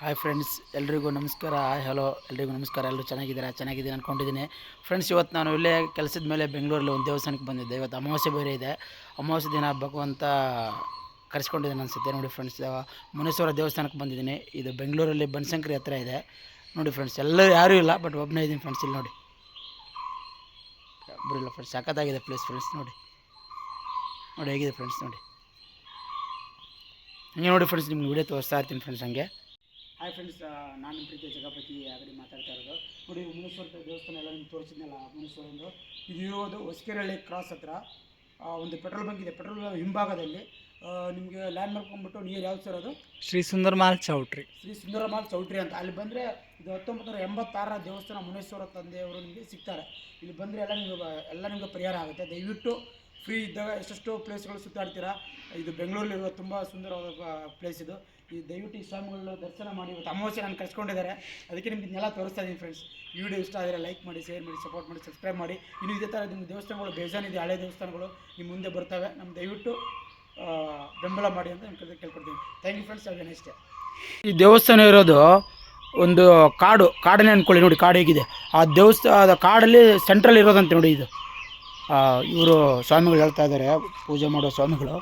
Hi friends, ಎಲ್ರಿಗೂ ನಮಸ್ಕಾರ. Hi, hello, ಎಲ್ರಿಗೂ ನಮಸ್ಕಾರ. ಎಲ್ಲರೂ ಚೆನ್ನಾಗಿದ್ದೀರಾ? ಚೆನ್ನಾಗಿದ್ದೀನಿ ಅಂದ್ಕೊಂಡಿದ್ದೀನಿ ಫ್ರೆಂಡ್ಸ್, ಇವತ್ತು ನಾನು ಇಲ್ಲೇ ಕೆಲಸದ ಮೇಲೆ ಬೆಂಗಳೂರಲ್ಲಿ ಒಂದು ದೇವಸ್ಥಾನಕ್ಕೆ ಬಂದಿದ್ದೆ. ಇವತ್ತು ಅಮಾವಾಸ್ಯೆ ಬೇರೆ ಇದೆ. ಅಮಾವಾಸ್ಯೆ ದಿನ ಭಗವಂತ ಕರೆಸ್ಕೊಂಡಿದ್ದೀನಿ ಅನಿಸುತ್ತೆ. ನೋಡಿ ಫ್ರೆಂಡ್ಸ್ ಮುನೇಶ್ವರ ದೇವಸ್ಥಾನಕ್ಕೆ ಬಂದಿದ್ದೀನಿ. ಇದು ಬೆಂಗಳೂರಲ್ಲಿ ಬನಶಂಕರಿ ಹತ್ರ ಇದೆ. ನೋಡಿ ಫ್ರೆಂಡ್ಸ್, ಎಲ್ಲರೂ ಯಾರೂ ಇಲ್ಲ, ಬಟ್ ಒಬ್ಬನೇ ಇದ್ದೀನಿ ಫ್ರೆಂಡ್ಸ್ ಇಲ್ಲಿ ನೋಡಿ. ಒಬ್ಬರು ಇಲ್ಲ ಫ್ರೆಂಡ್ಸ್, ಸಖತ್ತಾಗಿದೆ ಪ್ಲೇಸ್ ಫ್ರೆಂಡ್ಸ್, ನೋಡಿ. ನೋಡಿ ಹೇಗಿದೆ ಫ್ರೆಂಡ್ಸ್, ನೋಡಿ. ಹಂಗೆ ನೋಡಿ ಫ್ರೆಂಡ್ಸ್, ನಿಮ್ಗೆ ವಿಡಿಯೋ ತೋರಿಸ್ತಾ ಇರ್ತೀನಿ ಫ್ರೆಂಡ್ಸ್ ಹಂಗೆ. ಹಾಯ್ ಫ್ರೆಂಡ್ಸ್ ನಾನು ನಿಮ್ಮ ಪ್ರೀತಿಯ ಜಗಪತಿ ಆಗಲಿ ಮಾತಾಡ್ತಾ ಇರೋದು. ನೋಡಿ ಮುನೇಶ್ವರ ದೇವಸ್ಥಾನ ಎಲ್ಲ ನಿಮ್ಗೆ ತೋರಿಸಿದ್ನಲ್ಲ ಮುನೇಶ್ವರಂದು ಇದು ಇರೋದು ಹೊಸಕೆರಳ್ಳಿ ಕ್ರಾಸ್ ಹತ್ರ. ಒಂದು ಪೆಟ್ರೋಲ್ ಬಂಕ್ ಇದೆ. ಪೆಟ್ರೋಲ್ ಹಿಂಭಾಗದಲ್ಲಿ. ನಿಮಗೆ ಲ್ಯಾಂಡ್ ಮಾರ್ಕ್ ಬಂದ್ಬಿಟ್ಟು ನಿಯರ್ ಯಾವ್ದು ಸರ್ ಅದು? ಶ್ರೀ ಸುಂದರಮಾಲ್ ಚೌಟ್ರಿ. ಶ್ರೀ ಸುಂದರಮಾಲ್ ಚೌಟ್ರಿ ಅಂತ. ಅಲ್ಲಿ ಬಂದರೆ ಇದು ಹತ್ತೊಂಬತ್ತು ನೂರ ಎಂಬತ್ತಾರರ ದೇವಸ್ಥಾನ ಮುನೇಶ್ವರ ತಂದೆಯವರು ನಿಮಗೆ ಸಿಗ್ತಾರೆ. ಇಲ್ಲಿ ಬಂದರೆ ಎಲ್ಲ ನಿಮಗೆ ಎಲ್ಲ ನಿಮಗೆ ಪರಿಹಾರ ಆಗುತ್ತೆ. ದಯವಿಟ್ಟು ಫ್ರೀ ಇದ್ದಾಗ ಎಷ್ಟೆಷ್ಟೋ ಪ್ಲೇಸ್ಗಳು ಸುತ್ತಾಡ್ತೀರಾ ಇದು ಬೆಂಗಳೂರಲ್ಲಿರುವ ತುಂಬ ಸುಂದರವಾದ ಪ್ಲೇಸ್ ಇದು. ಈ ದಯವಿಟ್ಟು ಈ ಸ್ವಾಮಿಗಳನ್ನ ದರ್ಶನ ಮಾಡಿ, ಇವತ್ತು ಅಮಾವಾಸ್ಯೆ ನಾನು ಕರ್ಸ್ಕೊಂಡಿದ್ದಾರೆ. ಅದಕ್ಕೆ ನಿಮ್ಗೆ ತೋರಿಸ್ತಾ ಇದ್ದೀನಿ ಫ್ರೆಂಡ್ಸ್ ವಿಡಿಯೋ ಇಷ್ಟ ಆದರೆ ಲೈಕ್ ಮಾಡಿ ಶೇರ್ ಮಾಡಿ ಸಪೋರ್ಟ್ ಮಾಡಿ ಸಬ್ಸ್ಕ್ರೈಬ್ ಮಾಡಿ. ಇನ್ನು ಇದೇ ಥರ ನಿಮ್ಮ ದೇವಸ್ಥಾನಗಳು, ಬೇಜಾನಿದೆ, ಹಳೆ ದೇವಸ್ಥಾನಗಳು ನಿಮ್ಮ ಮುಂದೆ ಬರ್ತವೆ. ನಮ್ಮ ದಯವಿಟ್ಟು ಬೆಂಬಲ ಮಾಡಿ ಅಂತ ನಿಮ್ಮ ಕೇಳ್ಕೊಡ್ತೀನಿ. ಥ್ಯಾಂಕ್ ಯು ಫ್ರೆಂಡ್ಸ್ ಅದೇ ನೆಕ್ಸ್ಟ್ ಈ ದೇವಸ್ಥಾನ ಇರೋದು ಒಂದು ಕಾಡು, ಕಾಡನ್ನೇ ಅಂದ್ಕೊಳ್ಳಿ ನೋಡಿ ಕಾಡು ಹೇಗಿದೆ. ಆ ದೇವಸ್ಥಾನ ಕಾಡಲ್ಲಿ ಸೆಂಟ್ರಲ್ ಇರೋದಂತೆ ನೋಡಿ ಇದು. ಇವರು ಸ್ವಾಮಿಗಳು ಹೇಳ್ತಾ ಇದ್ದಾರೆ ಪೂಜೆ ಮಾಡೋ ಸ್ವಾಮಿಗಳು.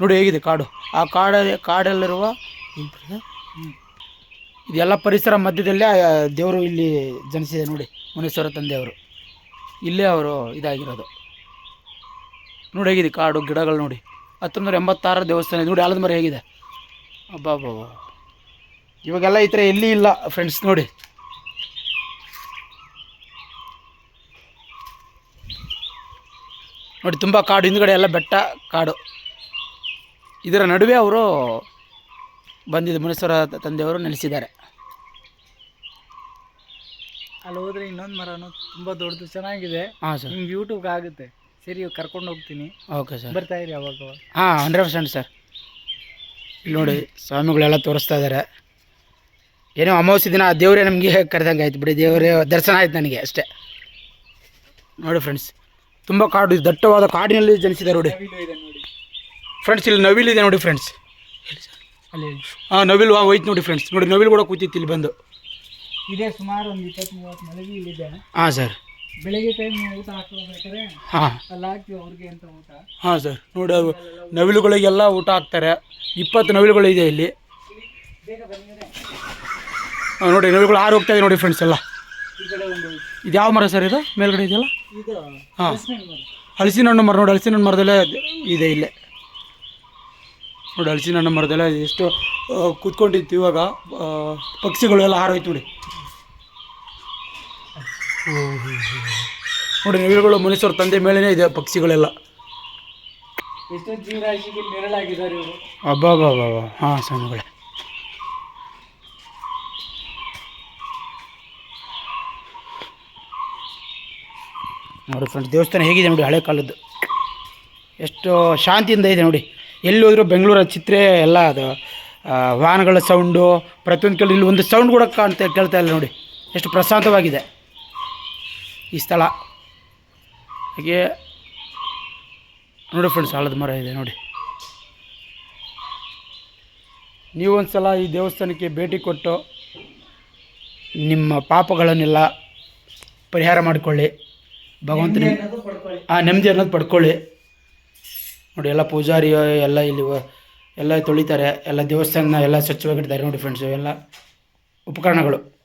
ನೋಡಿ ಹೇಗಿದೆ ಕಾಡು. ಆ ಕಾಡಲ್ಲಿ, ಕಾಡಲ್ಲಿರುವ ಇದೆಲ್ಲ ಪರಿಸರ ಮಧ್ಯದಲ್ಲೇ ದೇವರು ಇಲ್ಲಿ ಜನಿಸಿದೆ ನೋಡಿ, ಮುನೇಶ್ವರ ತಂದೆಯವರು. ಇಲ್ಲೇ ಅವರು ಇದಾಗಿರೋದು. ನೋಡಿ ಹೇಗಿದೆ ಕಾಡು, ಗಿಡಗಳು ನೋಡಿ. ಹತ್ತೊಂಬತ್ತು ನೂರ ಎಂಬತ್ತಾರರ ದೇವಸ್ಥಾನ ನೋಡಿ, ಆಲದ ಮರ ಹೇಗಿದೆ. ಅಬ್ಬಾ ಇವಾಗೆಲ್ಲ ಈ ಥರ ಎಲ್ಲಿ ಇಲ್ಲ ಫ್ರೆಂಡ್ಸ್ ನೋಡಿ. ನೋಡಿ ತುಂಬ ಕಾಡು ಹಿಂದ್ಗಡೆ ಎಲ್ಲ ಬೆಟ್ಟ ಕಾಡು. ಇದರ ನಡುವೆ ಅವರು ಬಂದಿದ್ದು ಮುನೇಶ್ವರ ತಂದೆಯವರು ನೆಲೆಸಿದ್ದಾರೆ. ಅಲ್ಲಿ ಹೋದ್ರೆ ಇನ್ನೊಂದು ಮರನು ತುಂಬ ದೊಡ್ಡದು ಚೆನ್ನಾಗಿದೆ. ಹಾಂ ಸರ್. ನಿಮ್ಗೆ ಯೂಟ್ಯೂಬ್ಗೆ ಆಗುತ್ತೆ. ಸರಿ ಕರ್ಕೊಂಡು ಹೋಗ್ತೀನಿ. Okay sir. ಬರ್ತಾ ಇರಿ ಅವಾಗ ಅವಾಗ. ಹಾಂ ಹಂಡ್ರೆಡ್ ಪರ್ಸೆಂಟ್ ಸರ್. ಇಲ್ಲಿ ನೋಡಿ ಸ್ವಾಮಿಗಳೆಲ್ಲ ತೋರಿಸ್ತಾ ಇದ್ದಾರೆ. ಏನೋ ಅಮಾವಾಸ್ಯೆ ದಿನ ಆ ದೇವರೇ ನಮಗೆ ಕರೆದಂಗೆ ಆಯ್ತು ಬಿಡಿ ದೇವರೇ ದರ್ಶನ ಆಯ್ತು ನನಗೆ ಅಷ್ಟೇ. ನೋಡಿ ಫ್ರೆಂಡ್ಸ್ ತುಂಬ ಕಾಡು ದಟ್ಟವಾದ ಕಾಡಿನಲ್ಲಿ ಜನಿಸಿದೆ ನೋಡಿ ಫ್ರೆಂಡ್ಸ್ ಇಲ್ಲಿ ನವಿಲು ಇದೆ ನೋಡಿ ಫ್ರೆಂಡ್ಸ್ ಹಾಂ ನವಿಲು ಹೋಯ್ತು ನೋಡಿ ಫ್ರೆಂಡ್ಸ್ ನೋಡಿ ನವಿಲ್ ಕೂಡ ಕೂತಿತ್ತು ಇಲ್ಲಿ ಬಂದು. ಇದೆ ಸುಮಾರು ಒಂದು ಇಪ್ಪತ್ತು ಮೂವತ್ತು ಮಲಗಿ ಇಲ್ಲಿದೆ ಹಾಂ ಸರ್ ಬೆಳಿಗ್ಗೆ ಟೈಮ್ ಊಟ ಹಾಕ್ಬೇಕಾದ್ರೆ ಹಾಂ. ಅಲ್ಲಿ ಹಾಕ್ತೀವಿ ಅವ್ರಿಗೆ ಅಂತ ಊಟ. ಹಾಂ ಸರ್ ನೋಡಿ ನವಿಲುಗಳಿಗೆಲ್ಲ ಊಟ ಹಾಕ್ತಾರೆ. ಇಪ್ಪತ್ತು ನವಿಲುಗಳು ಇದೆ ಇಲ್ಲಿ ನೋಡಿ ನವಿಲುಗಳು ಆರು ಹೋಗ್ತಾ ಇದೆ ನೋಡಿ ಫ್ರೆಂಡ್ಸ್ ಎಲ್ಲ. ಈ ಕಡೆ ಒಂದು ಇದು ಯಾವ ಮರ ಸರ್ ಇದು? ಮೇಲ್ಗಡೆ ಇದೆಯಲ್ಲ? ಇದು ಹಾಂ. ಹಲಸಿನ. ಹಣ್ಣು ಮರ ನೋಡಿ ಹಲಸಿನ ಹಣ್ಣು ಮರದಲ್ಲೇ ಇದೆ ಇಲ್ಲೇ. ನೋಡಿ ಹಲಸಿನ ಹಣ್ಣು ಮರದಲ್ಲೇ ಎಷ್ಟು ಕೂತ್ಕೊಂಡಿತ್ತು ಇವಾಗ ಪಕ್ಷಿಗಳು ಎಲ್ಲ ಹಾರೋಯ್ತು ನೋಡಿ. ನೋಡಿ ನವಿಲುಗಳು ಮನುಷ್ಯರು ತಂದೆ ಮೇಲೇ ಇದೆ ಪಕ್ಷಿಗಳೆಲ್ಲ. ಅಬ್ಬಾ ಬಾ ಬಾ ಹಾಂ ಸ್ವಾಮಿಗಳೇ ನೋಡಿ ಫ್ರೆಂಡ್ಸ್ ದೇವಸ್ಥಾನ ಹೇಗಿದೆ ನೋಡಿ ಹಳೆ ಕಾಲದ್ದು. ಎಷ್ಟು ಶಾಂತಿಯಿಂದ ಇದೆ ನೋಡಿ. ಎಲ್ಲಿ ಹೋದರೂ ಬೆಂಗಳೂರ ಚಿತ್ರ ಎಲ್ಲ ಅದು ವಾಹನಗಳ ಸೌಂಡು ಪ್ರತಿಯೊಂದು ಕೇಳಿ ಇಲ್ಲಿ ಒಂದು ಸೌಂಡ್ ಕೂಡ ಕಾಣ್ತಾ ಕೇಳ್ತಾ ಇಲ್ಲ ನೋಡಿ. ಎಷ್ಟು ಪ್ರಶಾಂತವಾಗಿದೆ. ಈ ಸ್ಥಳ. ಹಾಗೆ ನೋಡಿ ಫ್ರೆಂಡ್ಸ್ ಆಲದ ಮರ ಇದೆ ನೋಡಿ. ನೀವೊಂದು ಸಲ ಈ ದೇವಸ್ಥಾನಕ್ಕೆ ಭೇಟಿ ಕೊಟ್ಟು ನಿಮ್ಮ ಪಾಪಗಳನ್ನೆಲ್ಲ ಪರಿಹಾರ ಮಾಡಿಕೊಳ್ಳಿ. ಭಗವಂತನ ಆ ನೆಮ್ಮದಿ ಅನ್ನೋದು ಪಡ್ಕೊಳ್ಳಿ. ನೋಡಿ ಎಲ್ಲ ಪೂಜಾರಿ ಎಲ್ಲ ಇಲ್ಲಿ ಎಲ್ಲ ತೊಳಿತಾರೆ. ಎಲ್ಲ ದೇವಸ್ಥಾನ ಎಲ್ಲ ಸ್ವಚ್ಛವಾಗಿಡ್ತಾರೆ ನೋಡಿ ಫ್ರೆಂಡ್ಸು ಎಲ್ಲ ಉಪಕರಣಗಳು.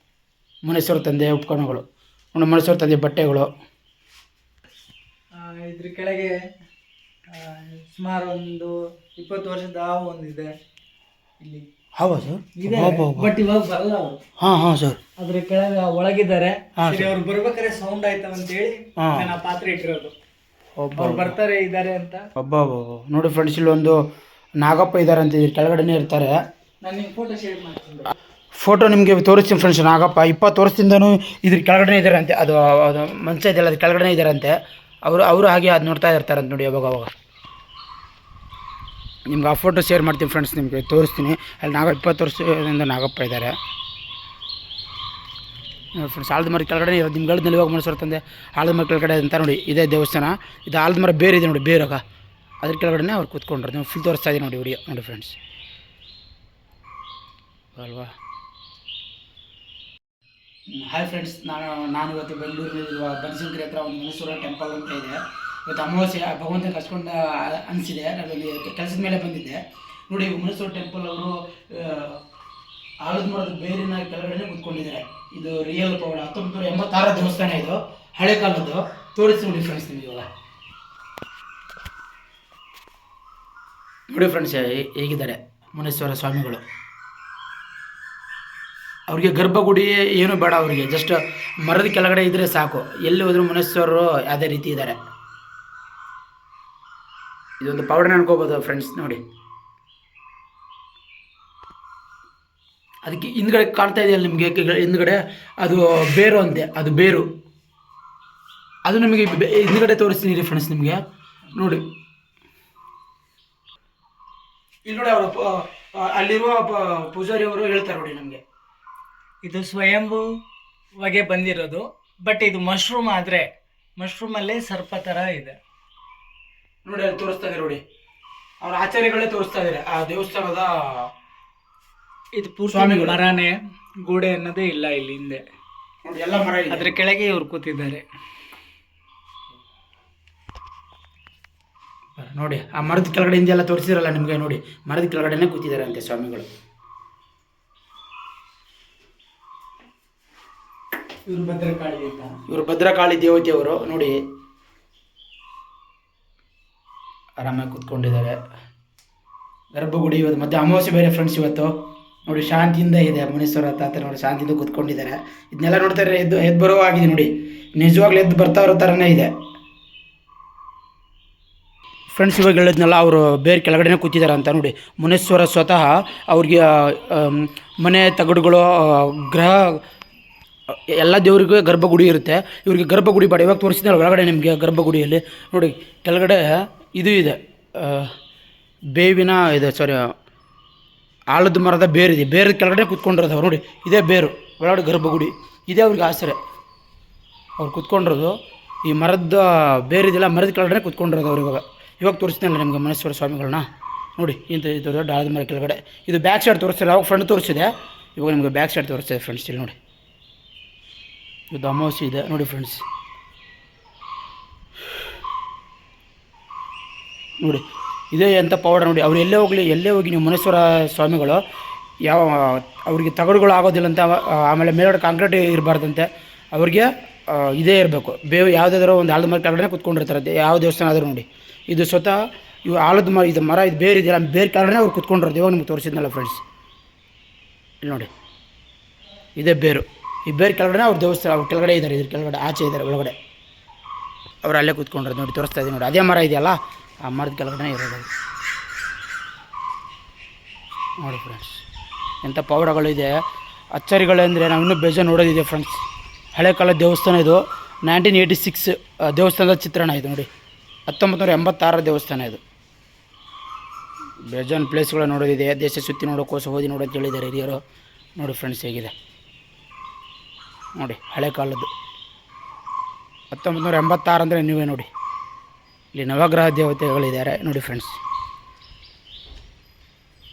ಮುನೇಶ್ವರ ತಂದೆ ಉಪಕರಣಗಳು. ನೋಡಿ ಮುನೇಶ್ವರ ತಂದೆ ಬಟ್ಟೆಗಳು. ಇದ್ರ ಕೆಳಗೆ ಸುಮಾರು ಒಂದು ಇಪ್ಪತ್ತು ವರ್ಷದ ಹಾವು ಒಂದಿದೆ. ಇಲ್ಲಿ. ಹೌದಾ ಸರ್. ಇದೆ. ಬಟ್ ಇವಾಗ ಬರಲ್ಲ ಅವರು. ಹಾಂ ಹಾಂ ಸರ್. ಅದ್ರ ಕೆಳಗೆ ಒಳಗಿದ್ದಾರೆ. ಹಾ, ಸರಿ ಅವ್ರು ಬರ್ಬೇಕಾದ್ರೆ ಸೌಂಡ್ ಹೇಳಿ ಹಾ. ನಾನು ಆ ಪಾತ್ರೆ ಇಟ್ಟಿರೋದು. ಒಬ್ಬ ಅವ್ರು ಬರ್ತಾರೆ ಇದ್ದಾರೆ ಅಂತ. ಒಬ್ಬ ನೋಡಿ ಫ್ರೆಂಡ್ಸ್ ಇಲ್ಲೊಂದು ನಾಗಪ್ಪ ಇದ್ದಾರೆ ಅಂತ ಇದ್ರ ಕೆಳಗಡೆನೇ ಇರ್ತಾರೆ. ನಾನು ನಿಮ್ಗೆ ಫೋಟೋ ಶೇರ್ ಮಾಡ್ತೀನಿ. ಫೋಟೋ ನಿಮಗೆ ತೋರಿಸ್ತೀನಿ ಫ್ರೆಂಡ್ಸ್ ನಾಗಪ್ಪ. ಇಪ್ಪತ್ತು ವರ್ಷದಿಂದನೂ ಇದ್ರ ಕೆಳಗಡೆ ಇದ್ದಾರಂತೆ ಅಂತೆ. ಅದು ಅದು ಮಂಚ ಇದೆಯಲ್ಲ ಅದ್ರ ಕೆಳಗಡೆ ಇದ್ದಾರಂತೆ ಅವರು ಅವರು ಹಾಗೆ ಅದು ನೋಡ್ತಾ ಇರ್ತಾರಂತೆ ನೋಡಿ ಅವಾಗ ಅವಾಗ. ನಿಮ್ಗೆ ಆ ಫೋಟೋ ಶೇರ್ ಮಾಡ್ತೀನಿ ಫ್ರೆಂಡ್ಸ್ ನಿಮಗೆ, ತೋರಿಸ್ತೀನಿ. ಅಲ್ಲಿ ನಾಗ ಇಪ್ಪತ್ತು ವರ್ಷದಿಂದ ನಾಗಪ್ಪ ಇದ್ದಾರೆ ಫ್ರೆಂಡ್ಸ್ ಆಲದ ಮರ ಕೆಳಗಡೆ ನಿಮ್ಗೆ ಗಳದಲ್ಲಿ ಇವಾಗ ಮನಸ್ಸು ತಂದೆ ಆಲದ ಮರ ಕೆಳಗಡೆ ಅಂತ ನೋಡಿ, ಇದೇ ದೇವಸ್ಥಾನ. ಇದು ಆಲದ ಮರ ಬೇರೆ ಇದೆ ನೋಡಿ ಬೇರಾಗ ಅದ್ರ ಕೆಳಗಡೆ ಅವ್ರು ಕೂತ್ಕೊಂಡ್ರು. ನೀವು ಫುಲ್ ತೋರಿಸ್ತಾ ಇದೆ ನೋಡಿ ವಿಡಿಯೋ ನೋಡಿ ಫ್ರೆಂಡ್ಸ್ ಅಲ್ವಾ? ಹಾಯ್ ಫ್ರೆಂಡ್ಸ್ ನಾನು ನಾನು ಇವತ್ತು ಬೆಂಗಳೂರಿನಲ್ಲಿರುವ ಬನಶಂಕರಿ ಹತ್ರ ಒಂದು ಮೈಸೂರ ಟೆಂಪಲ್ ಅಂತ ಇದೆ. ಇವತ್ತು ಅಮಾವಾಸ್ಯ ಭಗವಂತ ಕಸ್ಕೊಂಡ ಅನಿಸಿದೆ ನಾನಲ್ಲಿ ಕೆಲಸದ ಮೇಲೆ ಬಂದಿದ್ದೆ. ನೋಡಿ ಮುನಸೂರು ಟೆಂಪಲ್ ಅವರು ಆಲದ ಮರದ ಬೇರಿನ ಕೆಳಗಡೆ ಕೂತ್ಕೊಂಡಿದ್ದಾರೆ. ಇದು ರಿಯಲ್ ಪೌಡ ಹತ್ತೊಂಬತ್ತು ನೂರ ಎಂಬತ್ತಾರ ದೇವಸ್ಥಾನ ಇದು. ಹಳೆ ಕಾಲದ್ದು. ತೋರಿಸಿ ನೋಡಿ ಫ್ರೆಂಡ್ಸ್ ನಿಮಗೆ ಇವಾಗ. ನೋಡಿ ಫ್ರೆಂಡ್ಸ್ ಹೇಗಿದ್ದಾರೆ ಮುನೇಶ್ವರ ಸ್ವಾಮಿಗಳು. ಅವರಿಗೆ ಗರ್ಭಗುಡಿ ಏನು ಬೇಡ ಅವರಿಗೆ ಜಸ್ಟ್ ಮರದ ಕೆಳಗಡೆ ಇದ್ದರೆ ಸಾಕು. ಎಲ್ಲಿ ಹೋದರೂ ಮುನೇಶ್ವರರು ಯಾವುದೇ ರೀತಿ ಇದ್ದಾರೆ. ಇದೊಂದು ಪೌಡರ್ ಅನ್ಕೋಬೋದು ಫ್ರೆಂಡ್ಸ್ ನೋಡಿ. ಅದಕ್ಕೆ ಹಿಂದ್ಗಡೆ ಕಾಣ್ತಾ ಇದೆಯಲ್ಲ ನಿಮಗೆ ಹಿಂದ್ಗಡೆ? ಅದು ಬೇರು ಅಂತೆ, ಅದು ಬೇರು. ಅದು ನಿಮಗೆ ಹಿಂದ್ಗಡೆ ತೋರಿಸ್ತೀನಿ ಫ್ರೆಂಡ್ಸ್ ನಿಮಗೆ. ನೋಡಿ. ಇಲ್ಲಿ ನೋಡಿ ಅವರು ಅಲ್ಲಿರುವ ಪೂಜಾರಿ ಅವರು ಹೇಳ್ತಾರೆ ನೋಡಿ ನಮಗೆ. ಇದು ಸ್ವಯಂಭೂವಾಗೆ ಬಂದಿರೋದು ಬಟ್ ಇದು ಮಶ್ರೂಮ್ ಆದರೆ ಮಶ್ರೂಮಲ್ಲೇ ಸರ್ಪ ಥರ ಇದೆ. ನೋಡಿ ಅಲ್ಲಿ ತೋರಿಸ್ತಾ ಇದ್ದಾರೆ ನೋಡಿ. ಅವ್ರ ಆಚಾರ್ಯಗಳೇ ತೋರಿಸ್ತಾ ಇದ್ದಾರೆ. ಆ ದೇವಸ್ಥಾನದ ಇದು ಪೂರ್ತಿ ಸ್ವಾಮಿಗಳು. ಮರನೇ ಗೋಡೆ ಅನ್ನೋದೇ ಇಲ್ಲ ಇಲ್ಲಿ ಹಿಂದೆ. ನೋಡಿ ಎಲ್ಲ ಮರ ಇದೆ. ಅದ್ರ ಕೆಳಗೆ ಇವ್ರು ಕೂತಿದ್ದಾರೆ. ನೋಡಿ ಆ ಮರದ ಕೆಳಗಡೆ ಹಿಂದೆ ಎಲ್ಲ ತೋರಿಸಿರಲ್ಲ ನಿಮಗೆ ನೋಡಿ. ಮರದ ಕೆಳಗಡೆನೆ ಕೂತಿದ್ದಾರೆ ಅಂತೆ ಸ್ವಾಮಿಗಳು. ಇವ್ರು ಭದ್ರಕಾಳಿ ಅಂತ. ಇವರು ಭದ್ರಕಾಳಿ ದೇವತೆಯವರು ನೋಡಿ. ಆರಾಮಾಗಿ ಕೂತ್ಕೊಂಡಿದ್ದಾರೆ. ಗರ್ಭಗುಡಿ ಇವತ್ತು ಮತ್ತೆ ಅಮಾವಾಸ್ಯೆ ಬೇರೆ ಫ್ರೆಂಡ್ಸ್ ಇವತ್ತು. ನೋಡಿ, ಶಾಂತಿಯಿಂದ ಇದೆ ಮುನೇಶ್ವರ ತಾತ ನೋಡಿ, ಶಾಂತಿಯಿಂದ ಕೂತ್ಕೊಂಡಿದ್ದಾರೆ. ಇದನ್ನೆಲ್ಲ ನೋಡ್ತಾರೆ ಎದ್ದು ಎದ್ದು ಬರೋ ಆಗಿದೆ ನೋಡಿ. ನಿಜವಾಗ್ಲೂ ಎದ್ದು ಬರ್ತಾ ಇರೋ ಥರನೇ ಇದೆ. ಫ್ರೆಂಡ್ಸ್ ಇವಾಗ ಹೇಳಿದ್ನಲ್ಲ, ಅವರು ಬೇರೆ ಕೆಳಗಡೆನೇ ಕೂತಿದ್ದಾರೆ ಅಂತ ನೋಡಿ. ಮುನೇಶ್ವರ ಸ್ವತಃ ಅವ್ರಿಗೆ ಮನೆ ತಗಡುಗಳು ಗ್ರಹ, ಎಲ್ಲ ದೇವರಿಗೂ ಗರ್ಭಗುಡಿ ಇರುತ್ತೆ. ಇವ್ರಿಗೆ ಗರ್ಭಗುಡಿ ಬಾಡಿ. ಇವಾಗ ತೋರಿಸಿದ್ನಲ್ಲ ಒಳಗಡೆ ನಿಮಗೆ ಗರ್ಭಗುಡಿಯಲ್ಲಿ. ನೋಡಿ, ಕೆಳಗಡೆ ಇದು ಇದೆ. ಬೇವಿನ ಇದೆ ಸಾರಿ ಆಲದ ಮರದ ಬೇರಿದೆ ಬೇರೆ ಕೆಳಗಡೆ ಕುತ್ಕೊಂಡಿರೋದು ಅವ್ರು. ನೋಡಿ, ಇದೇ ಬೇರು, ಒಳಗಡೆ ಗರ್ಭಗುಡಿ. ಇದೇ ಅವ್ರಿಗೆ ಆಸರೆ. ಅವ್ರು ಕೂತ್ಕೊಂಡಿರೋದು ಈ ಮರದ ಬೇರಿದೆಲ್ಲ ಮರದ ಕೆಳಗಡೆ ಕುತ್ಕೊಂಡಿರೋದು ಅವ್ರು ಇವಾಗ. ಇವಾಗ ತೋರಿಸ್ತೀನಿ ನಿಮಗೆ ಮನೇಶ್ವರ ಸ್ವಾಮಿಗಳನ್ನ ನೋಡಿ, ಇಂಥ ಇದು ದೊಡ್ಡ ಆಲದ ಮರ ಕೆಳಗಡೆ. ಇದು ಬ್ಯಾಕ್ ಸೈಡ್ ತೋರಿಸ್ತಾರೆ ಅವಾಗ ಫ್ರಂಟ್ ತೋರಿಸಿದೆ ಇವಾಗ ನಿಮಗೆ ಬ್ಯಾಕ್ ಸೈಡ್ ತೋರಿಸ್ತಿದೆ ಫ್ರೆಂಡ್ಸ್ ಇಲ್ಲಿ ನೋಡಿ. ಇದು ಅಮಾವಾಸ್ಯೆ ಇದೆ, ನೋಡಿ ಫ್ರೆಂಡ್ಸ್ ನೋಡಿ, ಇದೇ ಎಂಥ ಪೌಡರ್ ನೋಡಿ, ಅವ್ರು ಎಲ್ಲೇ ಹೋಗಲಿ, ಎಲ್ಲೇ ಹೋಗಿ ನೀವು ಮುನೇಶ್ವರ ಸ್ವಾಮಿಗಳು, ಯಾವ, ಅವರಿಗೆ ತಗಡುಗಳು ಆಗೋದಿಲ್ಲ ಅಂತ ಆಮೇಲೆ ಮೇಲ್ಗಡೆ ಕಾಂಕ್ರೀಟ್ ಇರಬಾರ್ದಂತೆ, ಅವ್ರಿಗೆ ಇದೇ ಇರಬೇಕು. ಬೇವು ಯಾವುದಾದ್ರೂ ಒಂದು ಆಲದ ಮರ ಕೆಳಗಡೆ ಕುತ್ಕೊಂಡಿರ್ತಾರೆ ಯಾವ ದೇವಸ್ಥಾನ ಆದರೂ ನೋಡಿ. ಇದು ಸ್ವತಃ, ಇವು ಆಲದ ಮರ, ಇದು ಮರ, ಇದು ಬೇರೆ ಇದೆಯಲ್ಲ, ಬೇರೆ ಕೆಳಗಡೆ ಅವ್ರು ಕುತ್ಕೊಂಡಿರೋದು ಇವಾಗ ನಿಮ್ಗೆ ತೋರಿಸಿದ್ನಲ್ಲ ಫ್ರೆಂಡ್ಸ್ ಇಲ್ಲಿ ನೋಡಿ, ಇದೇ ಬೇರು. ಈ ಬೇರೆ ಕೆಳಗಡೆ ಅವ್ರ ದೇವಸ್ಥಾನ, ಅವ್ರ ಕೆಳಗಡೆ ಇದ್ದಾರೆ ಇದ್ರ ಕೆಳಗಡೆ, ಆಚೆ ಇದ್ದಾರೆ ಒಳಗಡೆ. ಅವ್ರು ಅಲ್ಲೇ ಕೂತ್ಕೊಂಡಿರೋದು ನೋಡಿ, ತೋರಿಸ್ತಾ ಇದ್ದೀನಿ ನೋಡಿ, ಅದೇ ಮರ ಇದೆಯಲ್ಲ ಆ ಮರದ ಕೆಳಗಡೆ ಇರೋದು. ನೋಡಿ ಫ್ರೆಂಡ್ಸ್ ಎಂಥ ಪೌಡರ್ಗಳಿದೆ ಅಚ್ಚರಿಗಳೆಂದರೆ ನಾವು ಇನ್ನೂ ಬೇಜಾರು ನೋಡೋದಿದೆ ಫ್ರೆಂಡ್ಸ್ ಹಳೆ ಕಾಲದ ದೇವಸ್ಥಾನ ಇದು. ನೈನ್ಟೀನ್ ಏಯ್ಟಿ ಸಿಕ್ಸ್ ದೇವಸ್ಥಾನದ ಚಿತ್ರಣ ಇದು ನೋಡಿ. ಹತ್ತೊಂಬತ್ತು ನೂರ ಎಂಬತ್ತಾರರ ದೇವಸ್ಥಾನ ಇದು. ಬೇಜಾನ್ ಪ್ಲೇಸ್ಗಳು ನೋಡೋದಿದೆ. ದೇಶ ಸುತ್ತಿ ನೋಡೋಕ್ಕೋಸ ಓದಿ ನೋಡೋದು ಹೇಳಿದ್ದಾರೆ ಹಿರಿಯರು. ನೋಡಿ ಫ್ರೆಂಡ್ಸ್ ಹೇಗಿದೆ. ನೋಡಿ ಹಳೆ ಕಾಲದ್ದು. ಹತ್ತೊಂಬತ್ತು ನೂರ ಎಂಬತ್ತಾರು ಅಂದರೆ ನೀವೇ ನೋಡಿ. ಇಲ್ಲಿ ನವಗ್ರಹ ದೇವತೆಗಳಿದ್ದಾರೆ. ನೋಡಿ ಫ್ರೆಂಡ್ಸ್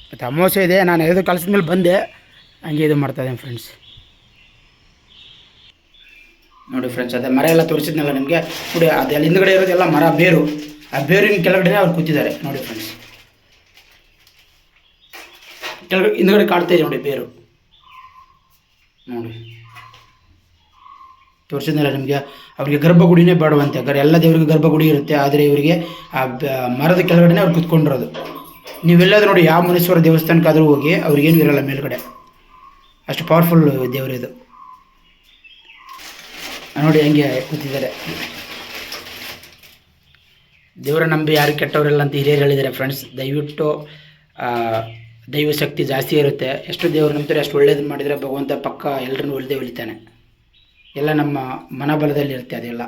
ಮತ್ತು ಅಮಾವಾಸ್ಯೆ ಇದೆ, ನಾನು ಎದು ಕಲಿಸಿದ ಮೇಲೆ ಬಂದೆ. ಹಂಗೆ ಇದು ಮಾಡ್ತಾ ಇದ್ದೀನಿ ಫ್ರೆಂಡ್ಸ್ ನೋಡಿ ಫ್ರೆಂಡ್ಸ್ ಅದೇ ಮರ ಎಲ್ಲ ತೋರಿಸಿದ್ನಲ್ಲ ನಿಮಗೆ? ನೋಡಿ ಅದೆಲ್ಲ ಹಿಂದ್ಗಡೆ ಇರೋದೆಲ್ಲ ಮರ, ಬೇರು. ಆ ಬೇರಿನ ಕೆಳಗಡೆ ಅವ್ರು ಕೂತಿದ್ದಾರೆ. ನೋಡಿ ಫ್ರೆಂಡ್ಸ್ ಕೆಳಗಡೆ ಹಿಂದ್ಗಡೆ ಕಾಣ್ತಾ ಇದೆ ನೋಡಿ ಬೇರು. ನೋಡಿ. ತೋರಿಸಿದ್ನಲ್ಲ ನಿಮಗೆ ಅವರಿಗೆ ಗರ್ಭಗುಡಿನೇ ಬೇಡವಂತೆ. ಗರ್ ಎಲ್ಲ ದೇವರಿಗೆ ಗರ್ಭಗುಡಿ ಇರುತ್ತೆ. ಆದರೆ ಇವರಿಗೆ ಆ ಮರದ ಕೆಳಗಡೆನೇ ಅವ್ರು ಕುತ್ಕೊಂಡಿರೋದು. ನೀವೆಲ್ಲಾದ್ರೂ ನೋಡಿ ಯಾವ ಮುನೇಶ್ವರ ದೇವಸ್ಥಾನಕ್ಕಾದರೂ ಹೋಗಿ ಅವ್ರಿಗೇನು ಇರೋಲ್ಲ ಮೇಲುಗಡೆ. ಅಷ್ಟು ಪವರ್ಫುಲ್ ದೇವರು ಇದು. ನೋಡಿ ಹಂಗೆ ಕೂತಿದ್ದಾರೆ. ದೇವರ ನಂಬಿ ಯಾರು ಕೆಟ್ಟವರಿಲ್ಲ ಅಂತ ಹಿರಿಯರು ಹೇಳಿದ್ದಾರೆ ಫ್ರೆಂಡ್ಸ್ ದಯವಿಟ್ಟು ದೈವ ಶಕ್ತಿ ಜಾಸ್ತಿ ಇರುತ್ತೆ. ಎಷ್ಟು ದೇವರು ನಂಬ್ತಾರೆ ಅಷ್ಟು ಒಳ್ಳೇದು ಮಾಡಿದರೆ ಭಗವಂತ ಪಕ್ಕ ಎಲ್ಲರನ್ನೂ ಒಳ್ಳೆದೇ ಒಲಿತಾನೆ ಎಲ್ಲ ನಮ್ಮ ಮನೋಬಲದಲ್ಲಿರುತ್ತೆ ಅದೆಲ್ಲ.